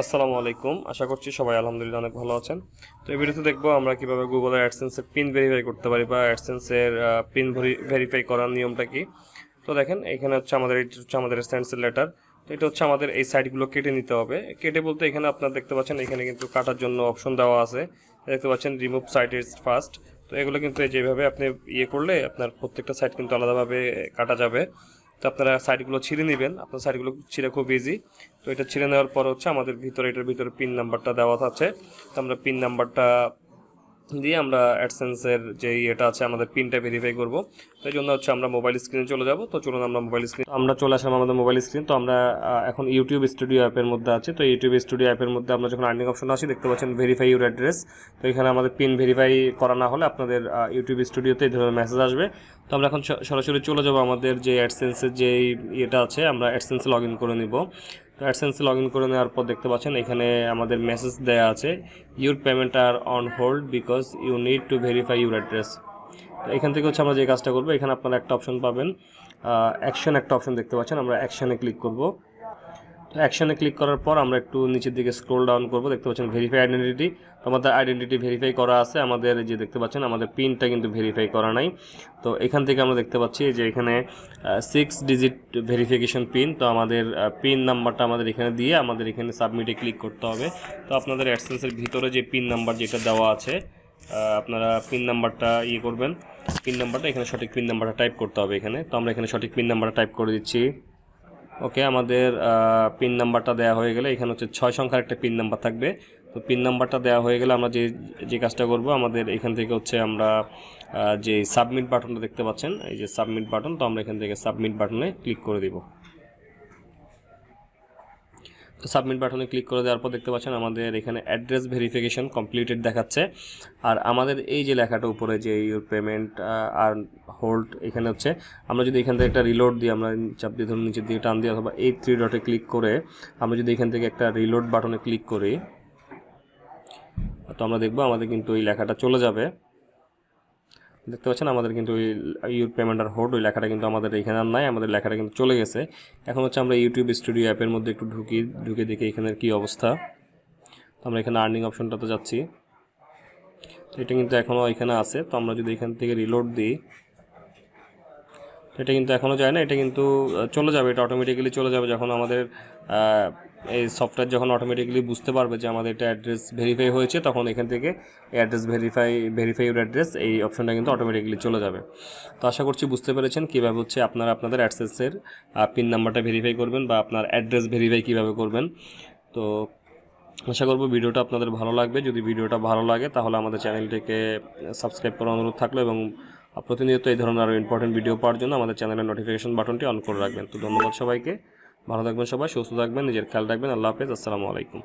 আসসালামু আলাইকুম। আশা করছি সবাই আলহামদুলিল্লাহ অনেক ভালো আছেন। তো এই ভিডিওতে দেখব আমরা কীভাবে গুগলের অ্যাডসেন্সের পিন ভেরিফাই করতে পারি বা অ্যাডসেন্সের পিন ভেরিফাই করার নিয়মটা কি। তো দেখেন, এখানে হচ্ছে আমাদের হচ্ছে আমাদের অ্যাডসেন্সের লেটার তো এটা হচ্ছে আমাদের এই সাইটগুলো কেটে নিতে হবে। কেটে বলতে এখানে আপনারা দেখতে পাচ্ছেন, এখানে কিন্তু কাটার জন্য অপশন দেওয়া আছে। দেখতে পাচ্ছেন রিমুভ সাইট ইজ ফার্স্ট তো এগুলো কিন্তু যেভাবে আপনি ইয়ে করলে আপনার প্রত্যেকটা সাইট কিন্তু আলাদাভাবে কাটা যাবে। তো আপনারা সাইডগুলো ছিঁড়ে নেবেন। আপনার সাইডগুলো ছিঁড়ে খুব ইজি তো এটা ছিঁড়ে নেওয়ার পর হচ্ছে আমাদের ভিতরে, এটার ভিতরে পিন নাম্বারটা দেওয়া আছে। তো আমরা পিন নাম্বারটা দিয়ে আমরা অ্যাডসেন্সের যে ইয়েটা আছে, আমাদের পিনটা ভেরিফাই করব। তো এই জন্য হচ্ছে আমরা মোবাইল স্ক্রিনে চলে যাব। তো চলুন আমরা মোবাইল স্ক্রিন আমরা চলে আসলাম আমাদের মোবাইল স্ক্রিন তো আমরা এখন ইউটিউব স্টুডিও অ্যাপের মধ্যে আছি। তো ইউটিউব স্টুডিও অ্যাপের মধ্যে আমরা যখন আর্নিং অপশন আসি, দেখতে পাচ্ছেন ভেরিফাই ইউর অ্যাড্রেস তো এখানে আমাদের পিন ভেরিফাই করা না হলে আপনাদের ইউটিউব স্টুডিওতে এই ধরনের মেসেজ আসবে। তো আমরা এখন সরাসরি চলে যাব আমাদের যে অ্যাডসেন্সের যে ইয়েটা আছে, আমরা অ্যাডসেন্সে লগ ইন করে নিব। অ্যাডসেন্সে লগ ইন করে নেওয়ার পর দেখতে পাচ্ছেন এখানে আমাদের মেসেজ দেওয়া আছে your payment are on hold because you need to verify your address তো এখান থেকে হচ্ছে আমরা যে কাজটা করব, এখানে আপনারা একটা অপশন পাবেন অ্যাকশন একটা অপশন দেখতে পাচ্ছেন, আমরা অ্যাকশনে ক্লিক করব। অ্যাকশনে ক্লিক করার পর আমরা একটু নিচের দিকে স্ক্রোল ডাউন করব। দেখতে পাচ্ছেন ভেরিফাই আইডেন্টিটি আমাদের আইডেন্টিটি ভেরিফাই করা আছে। আমাদের যে দেখতে পাচ্ছেন, আমাদের পিনটা কিন্তু ভেরিফাই করা নাই। তো এখান থেকে আমরা দেখতে পাচ্ছি যে এখানে সিক্স ডিজিট ভেরিফিকেশন পিন তো আমাদের পিন নাম্বারটা আমাদের এখানে দিয়ে আমাদের এখানে সাবমিটে ক্লিক করতে হবে। তো আপনাদের অ্যাডসেন্সের ভিতরে যে পিন নাম্বার যেটা দেওয়া আছে আপনারা পিন নাম্বারটা ইয়ে করবেন। পিন নাম্বারটা এখানে সঠিক পিন নাম্বারটা টাইপ করতে হবে এখানে। তো আমরা এখানে সঠিক পিন নাম্বারটা টাইপ করে দিচ্ছি। ওকে, আমাদের পিন নাম্বারটা দেওয়া হয়ে গেলে এখানে হচ্ছে ছয় সংখ্যার একটা পিন নাম্বার থাকবে। তো পিন নাম্বারটা দেওয়া হয়ে গেলে আমরা যে যে কাজটা করব, আমাদের এখান থেকে হচ্ছে আমরা যে সাবমিট বাটনটা দেখতে পাচ্ছেন, এই যে সাবমিট বাটন তো আমরা এখান থেকে সাবমিট বাটনে ক্লিক করে দিব। সাবমিট বাটনে ক্লিক করে দেওয়ার পর দেখতে পাচ্ছেন আমাদের এখানে অ্যাড্রেস ভেরিফিকেশন কমপ্লিটেড দেখাচ্ছে। আর আমাদের এই যে লেখাটা উপরে যে ইউর পেমেন্ট আর হোল্ড এখানে হচ্ছে, আমরা যদি এখান থেকে একটা রিলোড দিই, আমরা চাপ দিয়ে ধরুন নিচের দিকে টান দিই অথবা এই থ্রি ডটে ক্লিক করে আমরা যদি এখান থেকে একটা রিলোড বাটনে ক্লিক করি, তো আমরা দেখব আমাদের কিন্তু এই লেখাটা চলে যাবে। দেখতে পাচ্ছেন, আমাদের কিন্তু ওই ইউর পেমেন্ট আর হোড ওই লেখাটা কিন্তু আমাদের এখানে আর নাই, আমাদের লেখাটা কিন্তু চলে গেছে। এখন হচ্ছে আমরা ইউটিউব স্টুডিও অ্যাপের মধ্যে একটু ঢুকি, ঢুকে দেখি এখানের কি অবস্থা। তো আমরা এখানে আর্নিং অপশনটাতে যাচ্ছি। এটা কিন্তু এখনও এখানে আছে। তো আমরা যদি এখান থেকে রিলোড দিই এটা কিন্তু এখনও যায় না, এটা কিন্তু চলে যাবে, এটা অটোমেটিক্যালি চলে যাবে যখন আমাদের এই সফটওয়্যার যখন অটোমেটিক্যালি বুঝতে পারবে যে আমাদের এটা অ্যাড্রেস ভেরিফাই হয়েছে, তখন এখান থেকে address verify verify your address এই অপশনটা কিন্তু অটোমেটিক্যালি চলে যাবে। তো আশা করছি বুঝতে পেরেছেন কীভাবে হচ্ছে আপনারা আপনাদের অ্যাড্রেসের পিন নাম্বারটা ভেরিফাই করবেন বা আপনার অ্যাড্রেস ভেরিফাই কীভাবে করবেন। তো আশা করব ভিডিওটা আপনাদের ভালো লাগবে। যদি ভিডিওটা ভালো লাগে তাহলে আমাদের চ্যানেলটিকে সাবস্ক্রাইব করার অনুরোধ থাকল এবং প্রতিনিয়ত এই ধরনের আরও ইম্পর্টেন্ট ভিডিও পাওয়ার জন্য আমাদের চ্যানেলের নোটিফিকেশন বাটনটি অন করে রাখবেন। তো ধন্যবাদ সবাইকে। ভালো থাকবেন সবাই, সুস্থ থাকবেন, নিজের খেয়াল রাখবেন। আল্লাহ হাফেজ। আসসালামু আলাইকুম।